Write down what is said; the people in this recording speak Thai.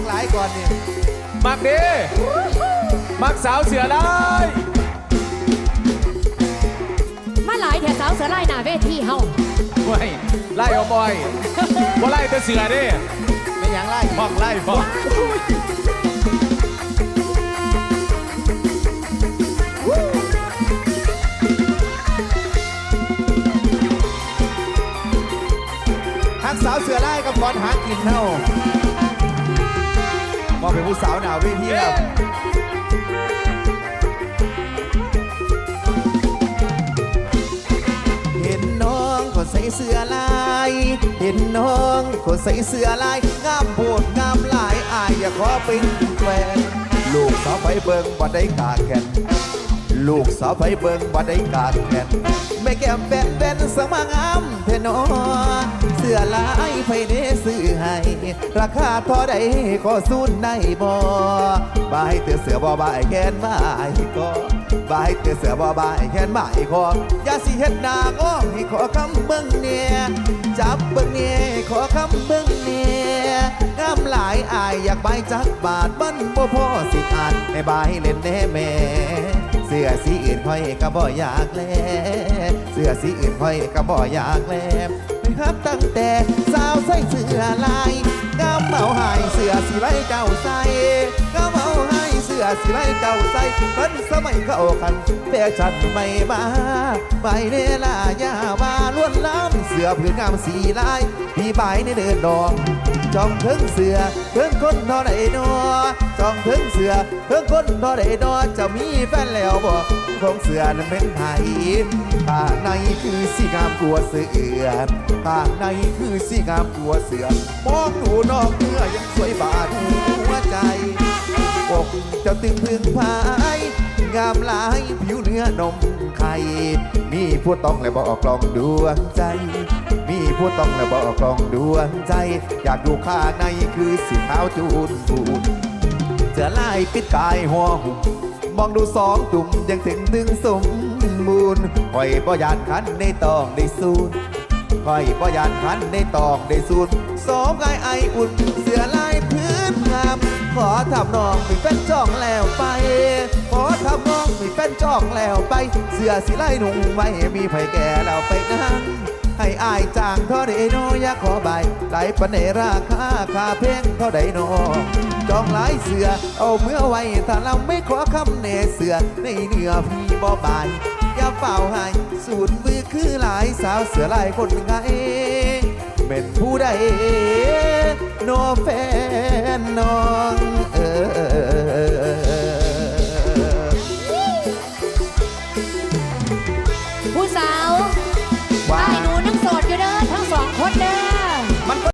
กหลายก่อนนี่มักดีมักสาวเสือลายมาหลายแถวสาวเสือไล่หน้าเวทีเฮาเว้ยไล่เอาบ่อยบ่ไล่แต่เสือเด้ไม่หยังไล่อีกฟังไล่ฟังทักสาวเสือไล่กับก่อนหากินเท่า ว่าเป็นผู้สาวหนาวเวทีครับเห็นน้องคนใส่เสื้อลาย เห็นน้องคนใส่เสื้อลายงามโพดงามหลายอายอยากขอเป็นแฟนลูกสาวไปเบิ่งบ่ได้กาแก่น ลูกสาวไปเบิ่งบ่ได้กาแก่นแม่แก้มแบนแบนสมางามเทนอเสื้อลายไผเดซื้อให้ ราคาเท่าใดขอสู้ได้บ่บายเตือเสือบ่บายแกนบายก็บายเตือเสือบ่บายแขนบายคออย่าสิเฮ็ดหน้าง้อให้ขอคำเบิ่งเนี่ยจับเบิ่งเนี่ยขอคำเบิ่งเนี่ยงามหลายอายอยากใบจักบาทมันบ่พอสิอ่านให้บายเล่นแน่แม่ เสื้อสีอื่นค่อยก็บ่อยากแลเสื้อสีอื่นค่อยก็บ่อยากแลครับตั้งแต่สาวใส่เสื้อลายกำเมาหายเสื้อสีไรเจ้าใส่ สื้อสีไว้เจ้าใส่เพิ่นสมัยเข้าคันแฟชั่นไม่มาไปเนลายามาล้วนล้ำเสื้อผืนงามสีลายพี่บในเดินดองจองถึงเสือถึงคนทอไดนอจองถึงเสือถึงคนทอไดนอจะมีแฟนแล้วบอกของเสือนั้นเป็นไทยข้างในคือสีงามกลัวเสือข้างในคือสีงามกลัวเสือมองดูนอกเนื้อยังสวยบา ตึงพึงพาย งามหลายผิวเนื้อนมไข่ มีผู้ต้องและบอกลองดวงใจ มีผู้ต้องและบอกลองดวงใจ อยากดูข้างในคือสีขาวจูนบูนเจะไล่ปิดกายหัวหุ่มมองดูสองตุ่มยังถึงดึงสมบูรณ์คอยบ่ยานคันในตองได้สูนคอยบ่ยานคันในตองได้สูนสองกายไออุ่นเสือลาย ขอทำน้องมีแฟนจ้องแล้วไป ขอทำน้องมีแฟนจ้องแล้วไป เสื้อสีไล่หนุ่งไม่มีไผแก่แล้วไปนั่งให้อายจ้างเท่าใดโนอยากขอใบไหลปันในราคาคาเพลงเท่าใดโนจองหลายเสือเอาเมื่อไว้ถ้าเราไม่ขอคำเนเสือในเนื้อพี่บ่บายอย่าเฝ้าให้สูตรมือคือหลายสาวเสือหลายคนไง เป็นผู้ใดโนแฟนน้องเออผู้สาว